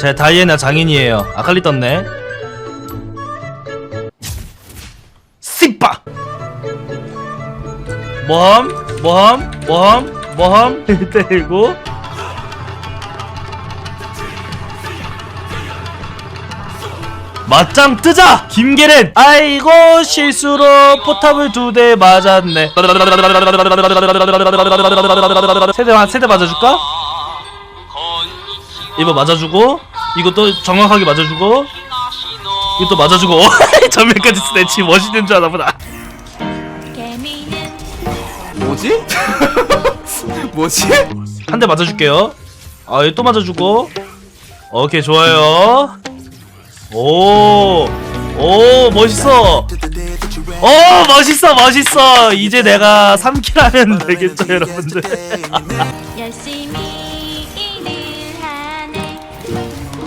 제 다이애나 장인이에요 아칼리 떴네 씨빠 뭐함 뭐함 뭐함 뭐함 때리고 맞짱 뜨자! 김계렌! 아이고 실수로 포탑을 두 대 맞았네 세대 한 세대 맞아줄까? 이거 맞아주고 이것도 정확하게 맞아주고 이것도 맞아주고. 전면까지 스매치 멋있는 줄 아나 보다. 개미는 뭐지? 뭐지? 한 대 맞아줄게요. 아 이거 또 맞아주고. 오케이 좋아요. 오, 오 멋있어. 오 멋있어 멋있어. 이제 내가 3킬 하면 되겠죠 여러분들. 열심히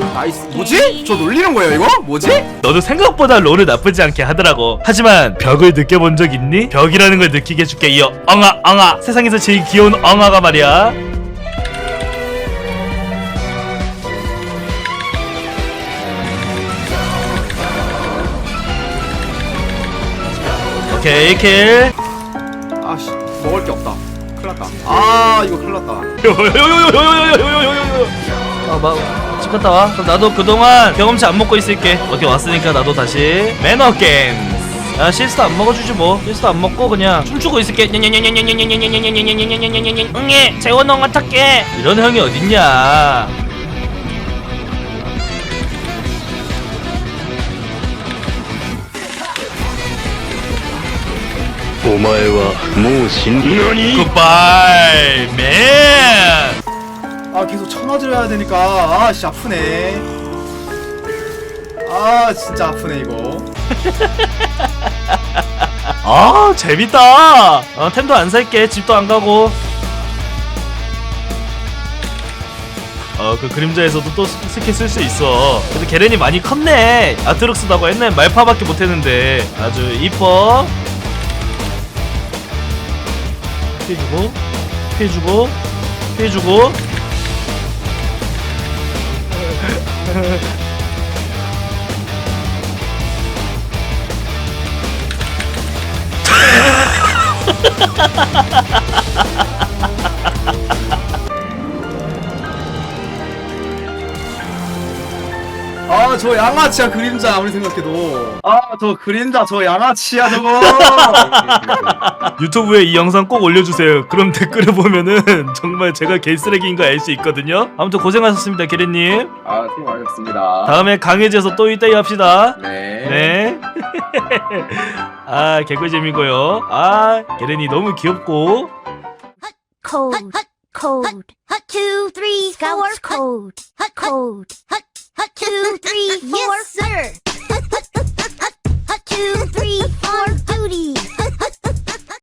나이스. 뭐지? 저 놀리는 거예요 이거? 뭐지? 너도 생각보다 롤을 나쁘지 않게 하더라고. 하지만 벽을 느껴본 적 있니? 벽이라는 걸 느끼게 해줄게 이 엉아 엉아. 세상에서 제일 귀여운 엉아가 말이야. 오케이 킬. 아씨. 먹을 게 없다. 큰일 났다. 아 이거 큰일 났다. 아, 막, 집 갔다. 그럼 나도 그동안 경험치 안 먹고 있을게. 어떻게 왔으니까 나도 다시. 매너 게임 야 실수 안 먹어주지 뭐. 실수 안 먹고 그냥 춤추고 있을게. 응애 재원 형 같았게. 이런 형이 어딨냐. 오마에와 모 신디 굿바이 맨 아 계속 쳐맞으려 되니까 아씨 아프네 아 진짜 아프네 이거 아, 재밌다. 어, 템도 안 살게. 집도 안 가고. 어, 그 그림자에서도 또 스- 스킬 쓸 수 있어. 근데 게렌이 많이 컸네. 아트록스다고 옛날 말파밖에 못했는데 아주 이뻐. 피해주고, 피해주고, 피해주고. Ha ha ha ha! 아 저 양아치야 그림자 아무리 생각해도 아 저 그림자 저 양아치야 저거 유튜브에 이 영상 꼭 올려주세요. 그럼 댓글을 보면은 정말 제가 개쓰레기인 거 알 수 있거든요. 아무튼 고생하셨습니다, 게렌님. 아 수고 많으셨습니다 다음에 강해져서 또 이따위 합시다. 네. 네. 아, 개꿀잼이고요. 아, 게렌이 너무 귀엽고. code code two three four code code Two, three, four. Yes, sir.